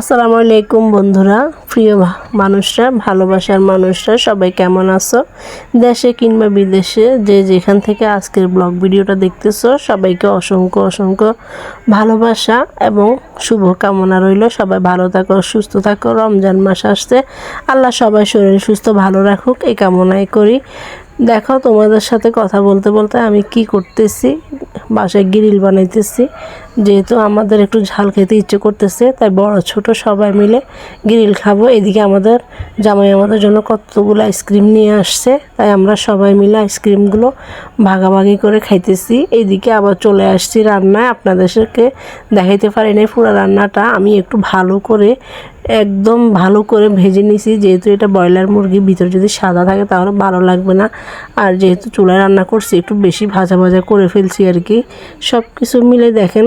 আসসালামু আলাইকুম বন্ধুরা, প্রিয় মানুষরা, ভালোবাসার মানুষরা, সবাই কেমন আছো? দেশে কিংবা বিদেশে যে যেখান থেকে আজকের ব্লগ ভিডিওটা দেখতেছো, সবাইকে অসংখ্য অসংখ্য ভালোবাসা এবং শুভ কামনা রইল। সবাই ভালো থাকো, সুস্থ থাকো, রমজান মাস আসছে। আল্লাহ সবাই শরীর সুস্থ, ভালো রাখুক, এই কামনাই করি। দেখো, তোমাদের সাথে কথা বলতে বলতে আমি কি করতেছি? বাসায় গ্রিল বানাইতেছি। যেহেতু আমাদের একটু ঝাল খেতে ইচ্ছে করতেছে, তাই বড় ছোট সবাই মিলে গ্রিল খাব। এদিকে আমাদের জামাই আমাদের জন্য কতগুলো আইসক্রিম নিয়ে আসছে, তাই আমরা সবাই মিলে আইসক্রিমগুলো ভাগাভাগি করে খাইতেছি। এইদিকে আবার চলে আসছি রান্নায়। আপনাদেরকে দেখাইতে পারি নাই পুরো রান্নাটা। আমি একটু ভালো করে, একদম ভালো করে ভেজে নিছি। যেহেতু এটা ব্রয়লার মুরগি ভিতরে যদি সাদা থাকে তাহলে ভালো লাগবে না। আর যেহেতু চুলায় রান্না করছি, একটু বেশি ভাজা ভাজা করে ফেলছি আর কি। সব কিছু মিলে দেখেন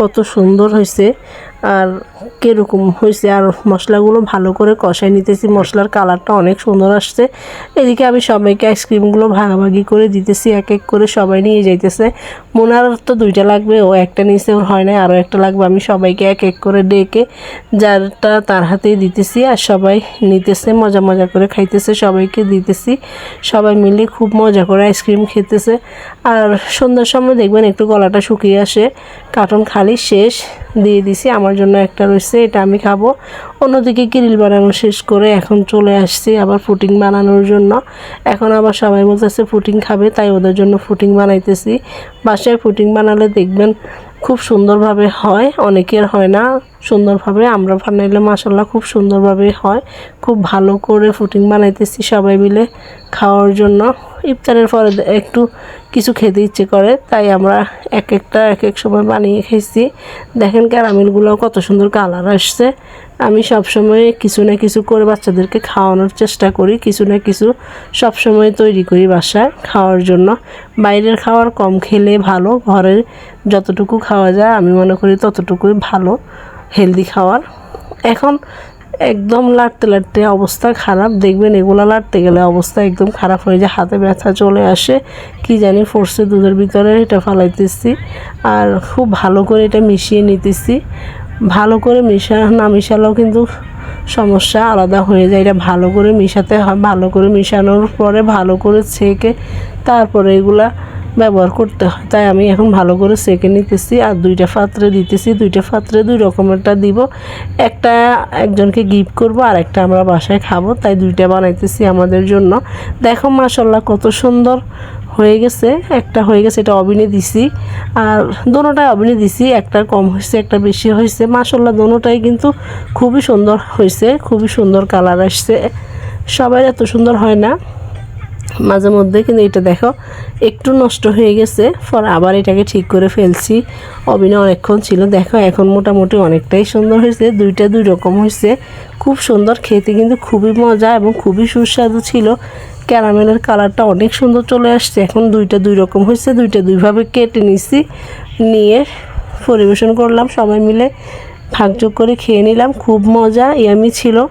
কত সুন্দর হয়েছে আর কীরকম হয়েছে আর মশলাগুলো ভালো করে কষাই নিতেছি। মশলার কালারটা অনেক সুন্দর আসছে। এদিকে আমি সবাইকে আইসক্রিমগুলো ভাগাভাগি করে দিতেছি, এক এক করে সবাই নিয়ে যাইতেছে। মোনার তো দুইটা লাগবে, ও একটা নিয়েছে ওর হয় না আরও একটা লাগবে। আমি সবাইকে এক এক করে ডেকে যারটা তার হাতেই দিতেছি আর সবাই নিতেছে, মজা মজা করে খাইতেছে, সবাইকে দিতেছি। সবাই মিলে খুব মজা করে আইসক্রিম খেতেছে। আর সন্ধ্যার সময় দেখবেন একটু গলাটা শুকিয়ে আসে, কার্টন খালি শেষ দিয়ে দিছি। আমার জন্য একটা রয়েছে, এটা আমি খাব। অন্যদিকে গ্রিল বানানো শেষ করে এখন চলে আসছি আবার ফুটিং বানানোর জন্য। এখন আবার সবাই বলতেছে ফুটিং খাবে, তাই ওদের জন্য ফুটিং বানাইতেছি। বাসায় ফুটিং বানালে দেখবেন খুব সুন্দরভাবে হয়, অনেকের হয় না সুন্দরভাবে। আমরা বানাইলে মাসাল্লাহ খুব সুন্দরভাবে হয়। খুব ভালো করে ফুটিং বানাইতেছি সবাই মিলে খাওয়ার জন্য। ইফতারের পরে একটু কিছু খেতে ইচ্ছে করে, তাই আমরা এক একটা এক এক সময় বানিয়ে খেয়েছি। দেখেন ক্যারামেলগুলো কত সুন্দর কালার আসছে। আমি সবসময় কিছু না কিছু করে বাচ্চাদেরকে খাওয়ানোর চেষ্টা করি, কিছু না কিছু সবসময় তৈরি করি বাসায় খাওয়ার জন্য। বাইরের খাবার কম খেলে ভালো, ঘরের যতটুকু খাওয়া যায় আমি মনে করি ততটুকুই ভালো হেলদি খাওয়ার। এখন একদম লাড়তে লাড়তে অবস্থা খারাপ। দেখবেন এগুলো লাড়তে গেলে অবস্থা একদম খারাপ হয়ে যায়, হাতে ব্যথা চলে আসে। কি জানি ফোর্সে দুধের ভিতরে এটা ফালাইতেছি। আর খুব ভালো করে এটা মিশিয়ে নিতেছি। ভালো করে মিশা, না মিশালেও কিন্তু সমস্যা আলাদা হয়ে যায়। এটা ভালো করে মিশাতে হয়, ভালো করে মিশানোর পরে ভালো করে ছেঁকে তারপরে এগুলা ব্যবহার করতে হয়। তাই আমি এখন ভালো করে সেঁকে নিতেছি আর দুইটা পাত্রে দিতেছি। দুইটা পাত্রে দুই রকমেরটা দিব। একটা একজনকে গিফট করব, আর একটা আমরা বাসায় খাব। তাই দুইটা বানাইতেছি আমাদের জন্য। দেখো মাসাল্লাহ কত সুন্দর হয়ে গেছে। একটা হয়ে গেছে, এটা অভিনে দিছি। আর দোনোটাই অভিনে দিছি। একটা কম হয়েছে, একটা বেশি হয়েছে। মাসাল্লাহ দোনোটাই কিন্তু খুবই সুন্দর হয়েছে। খুবই সুন্দর কালার আসছে। সবাই এত সুন্দর হয় না। মাঝে মধ্যে, কিন্তু এটা দেখো, একটু নষ্ট হয়ে গেছে, পরে আবার এটাকে ঠিক করে ফেলছি। অভিনয় অনেকক্ষণ ছিল। দেখো, এখন মোটামুটি অনেকটাই সুন্দর হয়েছে। দুইটা দুই রকম হয়েছে। খুব সুন্দর, খেতে কিন্তু খুবই মজা এবং খুবই সুস্বাদু ছিল। ক্যারামেলের কালারটা অনেক সুন্দর চলে আসছে। এখন দুইটা দুই রকম হয়েছে। দুইটা দুইভাবে কেটে নিছি, নিয়ে পরিবেশন করলাম সবাই মিলে। ভাগযোগ করে খেয়ে নিলাম। খুব মজা, ইয়ামি ছিল।